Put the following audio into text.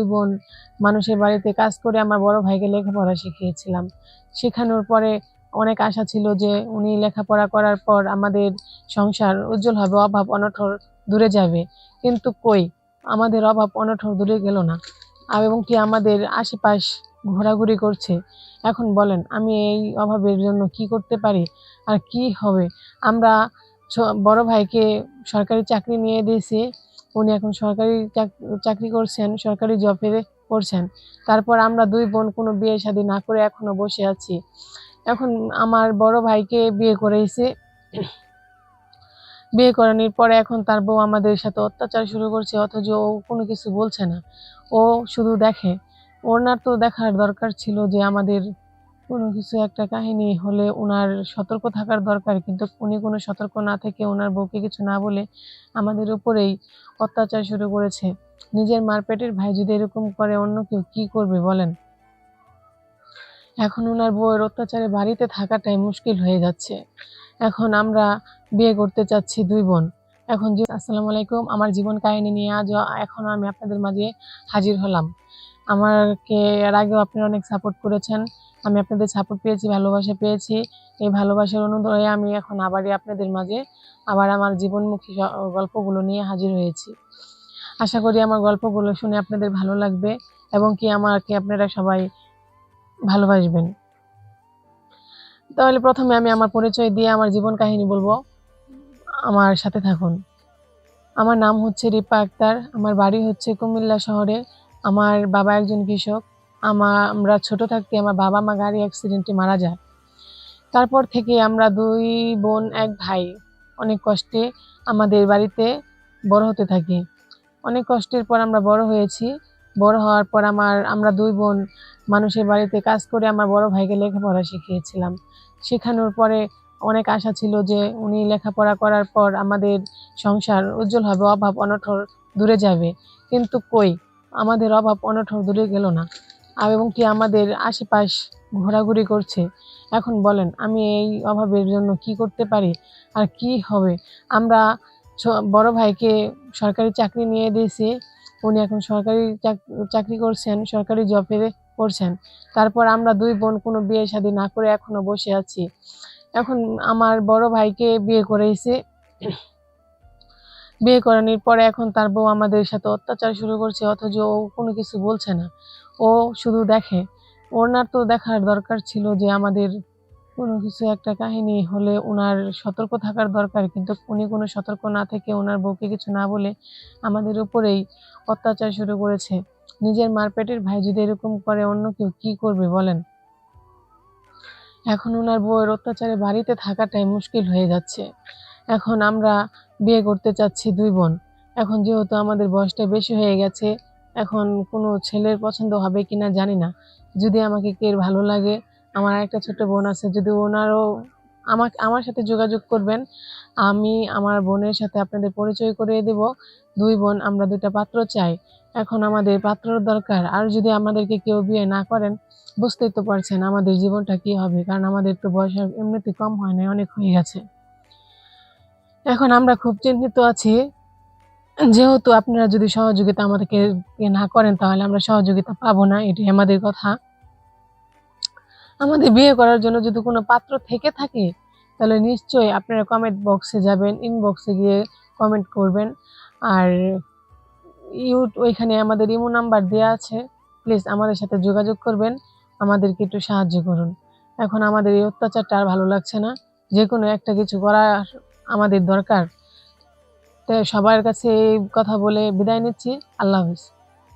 দুই বোন মানুষের বাড়িতে কাজ করে আমার বড় ভাইকে লেখাপড়া শিখিয়েছিলাম। শেখানোর পরে অনেক আশা ছিল যে উনি লেখাপড়া করার পর আমাদের সংসার উজ্জ্বল হবে অভাব অনঠর দূরে যাবে। কিন্তু কই? আমাদের অভাব অনঠর দূরে গেল না। এবং কি আমাদের আশেপাশ ঘোরাঘুরি করছে? এখন বলেন, আমি এই অভাবের জন্য কি করতে পারি? আর কি হবে? আমরা বড় ভাইকে সরকারি চাকরি নিয়ে দিয়েছি। উনি এখন সরকারি চাকরি করছেন, সরকারি জবে করছেন তারপর আমরা দুই বোন কোনো বিয়ে শাদী না করে এখনও বসে আছি। এখন আমার বড় ভাইকে বিয়ে করেছে। বিয়ে করানোর পরে এখন তার বউ আমাদের সাথে অত্যাচার শুরু করছে, অথচ ও কোনো কিছু বলছে না। ও শুধু দেখে। ওনার তো দেখার দরকার ছিল যে আমাদের কোনো কিছু একটা কাহিনী হলে ওনার সতর্ক থাকার দরকার। কিন্তু উনি কোনো সতর্ক না থেকে ওনার বউকে কিছু না বলে আমাদের উপরেই অত্যাচার শুরু করেছে। নিজের মারপেটের ভাই যদি এরকম করে অন্য কেউ কি করবে বলেন? এখন ওনার বউয়ের অত্যাচারে বাড়িতে থাকাটাই মুশকিল হয়ে যাচ্ছে। এখন আমরা বিয়ে করতে চাচ্ছি দুই বোন। এখন আসসালামু আলাইকুম। আমার জীবন কাহিনী নিয়ে আজ এখন আমি আপনাদের মাঝে হাজির হলাম। আমাকে এর আগেও আপনারা অনেক সাপোর্ট করেছেন। আমি আপনাদের সাপোর্ট পেয়েছি, ভালোবাসা পেয়েছি। এই ভালোবাসার অনুদয়ে আমি এখন আবারই আপনাদের মাঝে আবার আমার জীবনমুখী গল্পগুলো নিয়ে হাজির হয়েছি। আশা করি আমার গল্পগুলো শুনে আপনাদের ভালো লাগবে এবং কি আমাকে আপনারা সবাই ভালোবাসবেন। তাহলে প্রথমে আমি আমার পরিচয় দিয়ে আমার জীবন কাহিনী বলব। আমার সাথে থাকুন। আমার নাম হচ্ছে রিপা আক্তার, আমার বাড়ি হচ্ছে কুমিল্লা শহরে। আমার বাবা একজন কৃষক। আমার, আমরা ছোট থাকতে আমার বাবা মা গাড়ি অ্যাক্সিডেন্টে মারা যায়। তারপর থেকে আমরা দুই বোন, এক ভাই অনেক কষ্টে আমাদের বাড়িতে বড় হতে থাকি। অনেক কষ্টের পর আমরা বড় হয়েছি। বড় হওয়ার পর আমার, আমরা দুই বোন মানুষের বাড়িতে কাজ করে আমার বড় ভাইকে লেখাপড়া শিখিয়েছিলাম। শেখানোর পরে অনেক আশা ছিল যে উনি লেখাপড়া করার পর আমাদের সংসার উজ্জ্বল হবে, অভাব অনঠর দূরে যাবে। কিন্তু কই? আমাদের অভাব অনঠর দূরে গেল না। এবং কি আমাদের আশেপাশ ঘোরাঘুরি করছে। এখন বলেন, আমি এই অভাবের জন্য কি করতে পারি? আর কি হবে? আমরা বড় ভাইকে সরকারি চাকরি নিয়ে দিয়েছি। উনি এখন সরকারি চাকরি করছেন, সরকারি জবে করছেন। তারপর আমরা দুই বোন কোনো বিয়ে শাদী না করে এখনও বসে আছি। এখন আমার বড় ভাইকে বিয়ে করেছে। বিয়ে করানোর পরে এখন তার বউ আমাদের সাথে অত্যাচার শুরু করছে, অথচ ও কোনো কিছু বলছে না। ও শুধু দেখে। ওনার তো দেখার দরকার ছিল যে আমাদের কোনো কিছু একটা কাহিনী হলে ওনার সতর্ক থাকার দরকার, কিন্তু উনি কোনো সতর্ক না থেকে ওনার বউকে কিছু না বলে আমাদের উপরেই অত্যাচার শুরু করেছে। নিজের মারপেটের ভাই যদি এরকম করে অন্য কেউ কী করবে বলেন? এখন ওনার বউয়ের অত্যাচারে বাড়িতে থাকাটাই মুশকিল হয়ে যাচ্ছে। এখন আমরা বিয়ে করতে চাচ্ছি দুই বোন। এখন যেহেতু আমাদের বয়সটা বেশি হয়ে গেছে এখন কোনো ছেলের পছন্দ হবে কিনা জানি না। যদি আমাকে কে ভালো লাগে, আমার একটা ছোট বোন আছে, যদি ওনারও আমাকে, আমার সাথে যোগাযোগ করবেন, আমি আমার বোনের সাথে আপনাদের পরিচয় করিয়ে দেব। দুই বোন, আমরা দুইটা পাত্র চাই। এখন আমাদের পাত্রর দরকার। আর যদি আমাদেরকে কেউ বিয়ে না করেন, বুঝতেই তো পারছেন আমাদের জীবনটা কি হবে, কারণ আমাদের তো বয়স এমনিতে কম হয় না অনেক হয়ে গেছে। এখন আমরা খুব চিন্তিত আছি। যেহেতু আপনারা যদি সহযোগিতা আমাদেরকে না করেন, তাহলে আমরা সহযোগিতা পাবো না, এটাই আমাদের কথা। আমাদের বিয়ে করার জন্য যদি কোনো পাত্র থেকে থাকে, তাহলে নিশ্চয়ই আপনারা কমেন্ট বক্সে যাবেন ইনবক্সে গিয়ে কমেন্ট করবেন। আর ইউট, ওইখানে আমাদের ইমো নাম্বার দেওয়া আছে প্লিজ আমাদের সাথে যোগাযোগ করবেন, আমাদেরকে একটু সাহায্য করুন। এখন আমাদের এই অত্যাচারটা আর ভালো লাগছে না যে কোনো একটা কিছু করার আমাদের দরকার। সবার কাছে এই কথা বলে বিদায় নিচ্ছি। আল্লাহ হাফিজ।